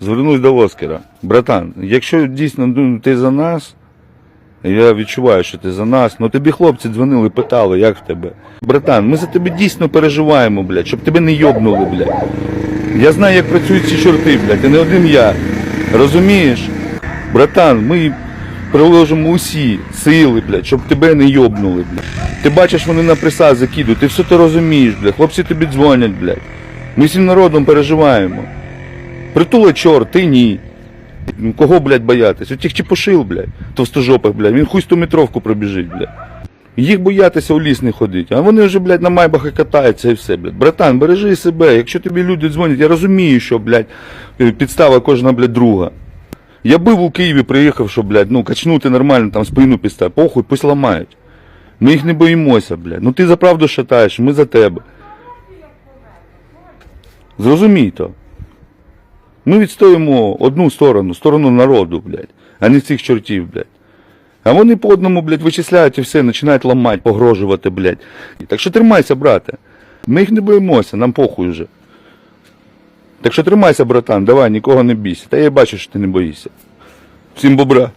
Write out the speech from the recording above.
звернусь до Оскара. Братан, якщо дійсно ну, ти за нас, я відчуваю, що ти за нас, ну тобі хлопці дзвонили, питали, як в тебе. Братан, ми за тебе дійсно переживаємо, блядь, щоб тебе не йобнули, блядь. Я знаю, як працюють ці чорти, блядь, і не один я. Розумієш? Братан, ми приложимо усі сили, блядь, щоб тебе не йобнули, блядь. Ти бачиш, вони на присад закидують, ти все ти розумієш, блядь. Хлопці тобі дзвонять, блядь. Ми всім народом переживаємо. Притула чорт, ти ні. Ну, Кого, блядь, боятись? Отих чепушил, блядь, товстожопих, блядь, він хуй стометровку пробіжить, блядь. Їх боятися у ліс не ходить, а вони вже, блядь, на майбахи катаються і все, блядь. Братан, бережи себе, якщо тобі люди дзвонять, я розумію, що, блядь, е, підстава кожна, блядь, друга. Я був у Києві, приїхав, щоб, блядь, ну, качнути нормально, там спину підставити, похуй, пусть ламають. Ми їх не боїмося, блядь. Ну ти за правду шатаєш, ми за тебе. Зрозумій то. Ми відстоїмо одну сторону, сторону народу, блядь, а не цих чортів, блядь. А вони по одному, блядь, вичисляють і все, починають ламати, погрожувати, блядь. Так що тримайся, брате. Ми їх не боїмося, нам похуй вже. Так що тримайся, братан, давай, нікого не бійся. Та я бачу, що ти не боїшся. Всім бобра.